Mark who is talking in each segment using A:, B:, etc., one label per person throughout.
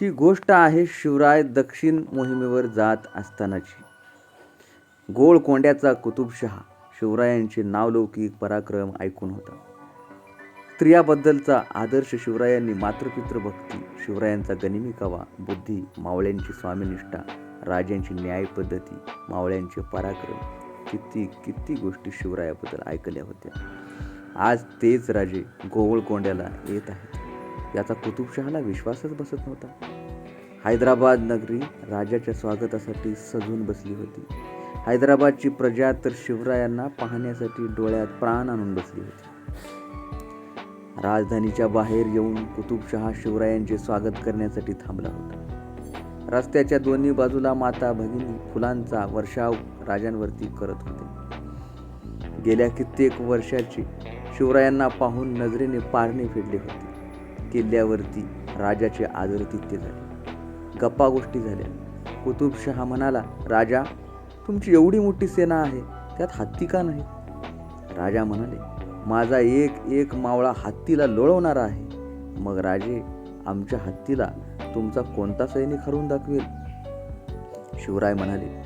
A: ही गोष्ट आहे शिवराय दक्षिण मोहिमेवर जात असतानाची. गोळकोंड्याचा कुतुबशहा शिवरायांचे नावलौकिक पराक्रम ऐकून होता. स्त्रियाबद्दलचा आदर्श शिवरायांनी मातृपितृ भक्ती शिवरायांचा गनिमिकावा बुद्धी मावळ्यांची स्वामीनिष्ठा राजांची न्यायपद्धती मावळ्यांचे पराक्रम किती किती गोष्टी शिवरायाबद्दल ऐकल्या होत्या. आज तेच राजे गोवळकोंड्याला येत आहेत. याचा कुतुबशहाला विश्वासच बसत नव्हता. हैदराबाद नगरी राजाच्या स्वागतासाठी सजून बसली होती. हैदराबादची प्रजा तर शिवरायांना पाहण्यासाठी डोळ्यात प्राण आणून बसली होती. राजधानीच्या बाहेर येऊन कुतुबशहा शिवरायांचे स्वागत करण्यासाठी थांबला होता. रस्त्याच्या दोन्ही बाजूला माता भगिनी फुलांचा वर्षाव राजांवरती करत होते. गेल्या कित्येक वर्षाची शिवरायांना पाहून नजरेने पारणे फेडले होते. किल्ल्यावरती राजाचे आदरतिथ्य झाले. गप्पा गोष्टी झाल्या. कुतुबशहा म्हणाला राजा तुमची एवढी मोठी सेना आहे त्यात हत्ती का नाही? राजा म्हणाले माझा एक एक मावळा हत्तीला लोळवणारा आहे. मग राजे आमच्या हत्तीला तुमचा कोणता सैनिक हरवून दाखवेल? शिवराय म्हणाले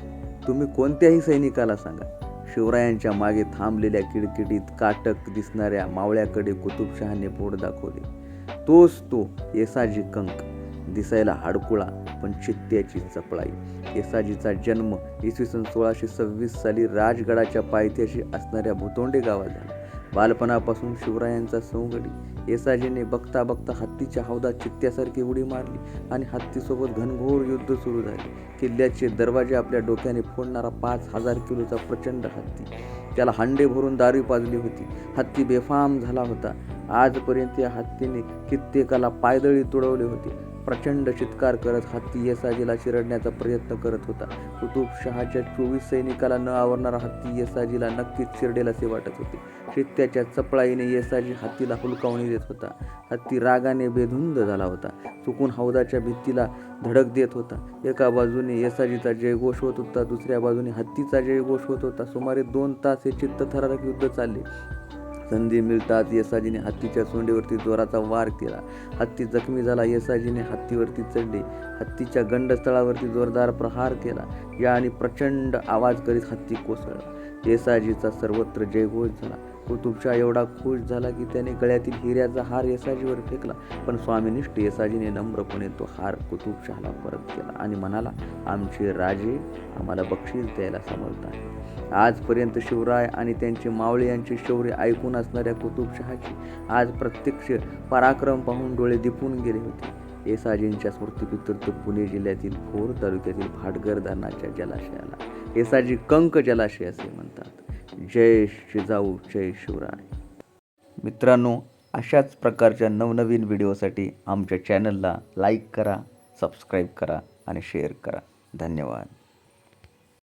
A: तुम्ही कोणत्याही सैनिकाला सांगा. शिवरायांच्या मागे थांबलेल्या किडकिडीत काटक दिसणाऱ्या मावळ्याकडे कुतुबशहाने पोट दाखवले. तोच तो येसाजी कंक. दिसायला हाडकुळा पण चित्त्याची चपळाई येसाजीचा जन्म इसवी सन सोळाशे सव्वीस साली राजगडाच्या पायथ्याशी असणाऱ्या भुतोंडे गावात झाला. बालपणापासून शिवरायांचा सवंगडी येसाजीने बघता बघता हत्तीच्या हौदात चित्त्यासारखी उडी मारली आणि हत्तीसोबत घनघोर युद्ध सुरू झाले. किल्ल्याचे दरवाजे आपल्या डोक्याने फोडणारा पाच हजार किलोचा प्रचंड हत्ती. त्याला हंडे भरून दारू पाजली होती. हत्ती बेफाम झाला होता. आजपर्यंत या हत्तीने कित्येकाला पायदळी तुडवले होते. प्रचंड चित्कार करत हत्ती येसाजीला चिरडण्याचा प्रयत्न करत होता. कुतुबशहाच्या चोवीस सैनिकाला न आवरणारा हत्ती येसाजीला नक्कीच चिरडेल असे वाटत होते. शित्त्याच्या चपळाईने येसाजी हत्तीला हुलकावणी देत होता. हत्ती रागाने बेधुंद झाला होता. चुकून हौदाच्या भित्तीला धडक देत होता. एका बाजूने येसाजीचा जयघोष होत होता. दुसऱ्या बाजूने हत्तीचा जयघोष होत होता. सुमारे दोन तास हे चित्तथरारक युद्ध चालले. संधी मिळताच येसाजीने हत्तीच्या सोंडीवरती जोराचा वार केला. हत्ती जखमी झाला. येसाजीने हत्तीवरती चढले. हत्तीच्या गंडस्थळावरती जोरदार प्रहार केला. या आणि प्रचंड आवाज करीत हत्ती कोसळला. येसाजीचा सर्वत्र जयघोष झाला. कुतुबशाह एवढा खुश झाला की त्याने गळ्यातील हिऱ्याचा हार येसाजीवर फेकला. पण स्वामीनिष्ठ येसाजीने नम्रपणे तो हार कुतुबशहाला परत केला आणि म्हणाला आमचे राजे आम्हाला बक्षीस द्यायला समर्थ आहे आजपर्यंत शिवराय आणि त्यांचे मावळे यांचे शौर्य ऐकून असणाऱ्या कुतुबशहाची आज प्रत्यक्ष पराक्रम पाहून डोळे दिपून गेले होते. येसाजींच्या स्मृतिपितृत्व पुणे जिल्ह्यातील भोर तालुक्यातील भाटगर धरणाच्या जलाशयाला. येसाजी कंक जलाशय असे म्हणतात. जय शिजाऊ जय शिवराय. मित्रांनो अशाच प्रकारच्या नवनवीन व्हिडिओसाठी आमच्या चॅनलला लाईक करा सबस्क्राईब करा आणि शेअर करा. धन्यवाद.